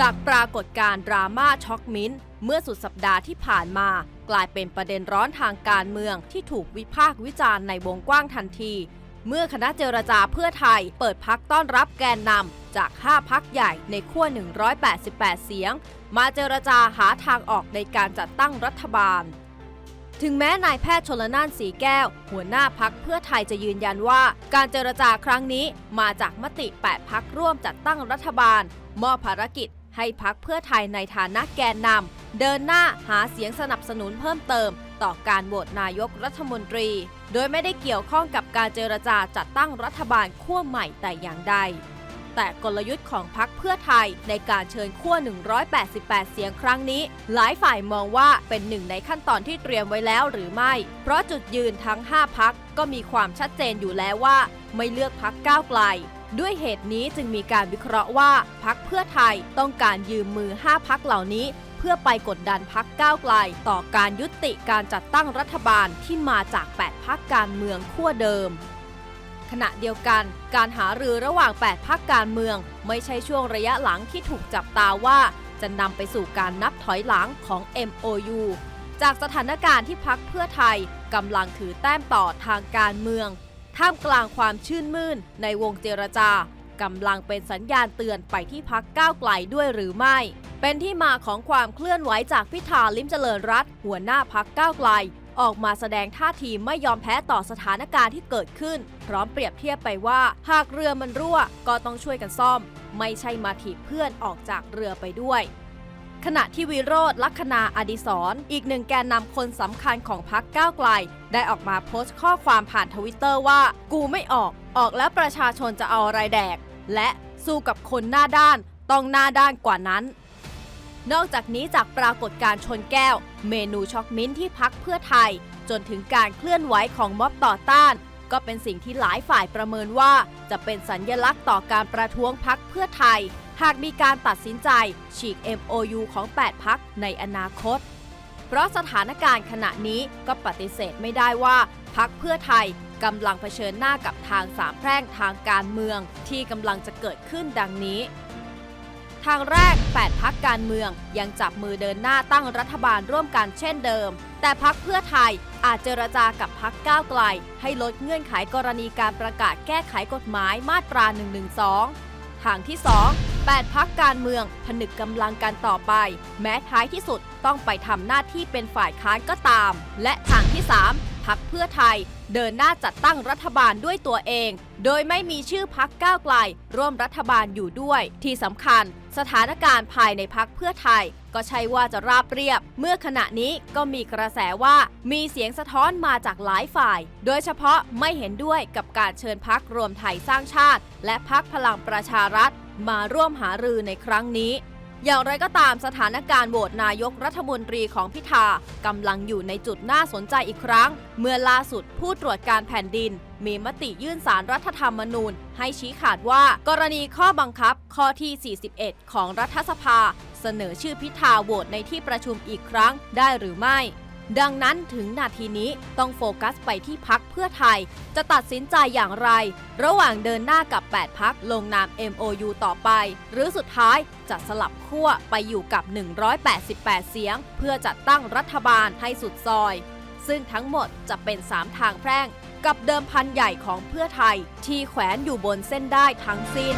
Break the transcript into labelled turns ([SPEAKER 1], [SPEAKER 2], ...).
[SPEAKER 1] จากปรากฏการณ์ดราม่าช็อกมิ้นท์เมื่อสุดสัปดาห์ที่ผ่านมา กลายเป็นประเด็นร้อนทางการเมืองที่ถูกวิพากษ์วิจารณ์ในวงกว้างทันที เมื่อคณะเจรจาเพื่อไทยเปิดพักต้อนรับแกนนำจาก 5 พักใหญ่ในขั้ว 188 เสียง มาเจรจาหาทางออกในการจัดตั้งรัฐบาล ถึงแม้นายแพทย์ชนละนานสีแก้ว หัวหน้าพักเพื่อไทยจะยืนยันว่า การเจรจาครั้งนี้มาจากมติ 8 พักร่วมจัดตั้งรัฐบาล มอบภารกิจ ให้พักเพื่อไทยในฐานะแกนนำเดินหน้าหาเสียงสนับสนุนเพิ่มเติม ต่อการโหวตนายกรัฐมนตรี โดยไม่ได้เกี่ยวข้องกับการเจรจาจัดตั้งรัฐบาลขั้วใหม่แต่อย่างใด แต่กลยุทธ์ของพรรคเพื่อไทยในการเชิญขั้ว 188 เสียงครั้งนี้ หลายฝ่ายมองว่าเป็นหนึ่งในขั้นตอนที่เตรียมไว้แล้วหรือไม่ เพราะจุดยืนทั้ง 5 พักก็มีความชัดเจนอยู่แล้วว่า ไม่เลือกพักก้าวไกล ด้วยเหตุนี้จึงมีการวิเคราะห์ว่าพักเพื่อไทยต้องการยืมมือ 5 พักเหล่านี้ เพื่อไปกดดันพักก้าวไกล ต่อการยุติการจัดตั้งรัฐบาลที่มาจาก 8 พักการเมืองขั้วเดิม ขณะเดียวกันการหารือระหว่าง 8 พักการเมือง ไม่ใช่ช่วงระยะหลังที่ถูกจับตาว่า จะนำไปสู่การนับถอยหลังของ MOU จากสถานการณ์ที่พักเพื่อไทยกำลังถือแต้มต่อทางการเมือง ท่ามกลางความชื่นมื่นในวงเจรจากำลังเป็นสัญญาณเตือนไปที่พักก้าวไกลด้วยหรือไม่ เป็นที่มาของความเคลื่อนไหวจากพิธาลิมเจริญรัตหัวหน้าพักก้าวไกล ออกมาแสดงท่าทีไม่ยอมแพ้ต่อสถานการณ์ที่เกิดขึ้น พร้อมเปรียบเทียบไปว่า หากเรือมันรั่วก็ต้องช่วยกันซ่อม ไม่ใช่มาถีบเพื่อนออกจากเรือไปด้วย ขณะที่วิโรธลัคนาอดิศรอีกหนึ่งแกนนำคนสำคัญของพักก้าวไกล ได้ออกมาโพสต์ข้อความผ่านทวิตเตอร์ว่า กูไม่ออก ออกแล้วประชาชนจะเอาอะไรแดก และสู้กับคนหน้าด้านต้องหน้าด้านกว่านั้น นอกจากนี้จากปรากฏการชนแก้ว เมนูช็อกมิ้นท์ที่พักเพื่อไทย จนถึงการเคลื่อนไหวของม็อบต่อต้าน ก็เป็นสิ่งที่หลายฝ่ายประเมินว่า จะเป็นสัญญลักษณ์ต่อการประท้วงพักเพื่อไทย หากมีการตัดสินใจฉีก MOU ของ 8 พักในอนาคต เพราะสถานการณ์ขณะนี้ก็ปฏิเสธไม่ได้ว่าพักเพื่อไทยกำลังเผชิญหน้ากับทางสามแพร่งทางการเมืองที่กำลังจะเกิดขึ้นดังนี้ ทางแรก 8 พักการเมืองยังจับมือเดินหน้าตั้งรัฐบาลร่วมกันเช่นเดิม แต่พักเพื่อไทยอาจเจรจากับพักก้าวไกล ให้ลดเงื่อนไขกรณีการประกาศแก้ไขกฎหมายมาตรา 112 ทางที่ 2 8 พักการเมืองผนึกกำลังกันต่อไป แม้ท้ายที่สุดต้องไปทำหน้าที่เป็นฝ่ายค้านก็ตาม และทางที่ 3 พักเพื่อไทย เดินหน้าจัดตั้งรัฐบาลด้วยตัวเอง โดยไม่มีชื่อพักก้าวไกล ร่วมรัฐบาลอยู่ด้วย ที่สำคัญ สถานการณ์ภายในพักเพื่อไทย ก็ใช่ว่าจะราบเรียบ เมื่อขณะนี้ก็มีกระแสว่ามีเสียงสะท้อนมาจากหลายฝ่าย โดยเฉพาะไม่เห็นด้วยกับการเชิญพักรวมไทยสร้างชาติ และพักพลังประชารัฐ มาร่วมหารือในครั้งนี้ อย่างไรก็ตามสถานการณ์โหวตนายกรัฐมนตรีของพิธากำลังอยู่ในจุดน่าสนใจอีกครั้ง เมื่อล่าสุดผู้ตรวจการแผ่นดิน มีมติยื่นสารรัฐธรรมนูญ ให้ชี้ขาดว่า กรณีข้อบังคับข้อที่ 41 ของรัฐสภา เสนอชื่อพิธาโหวตในที่ประชุมอีกครั้งได้หรือไม่ ดังนั้นถึงนาทีนี้ต้องโฟกัสไปที่พักเพื่อไทย จะตัดสินใจอย่างไร ระหว่างเดินหน้ากับ 8 พักลงนาม MOU ต่อไป หรือสุดท้ายจะสลับขั้วไปอยู่กับ 188 เสียง เพื่อจัดตั้งรัฐบาลให้สุดซอย ซึ่งทั้งหมดจะเป็น 3 ทางแพร่ง กับเดิมพันใหญ่ของเพื่อไทย ที่แขวนอยู่บนเส้นได้ทั้งสิ้น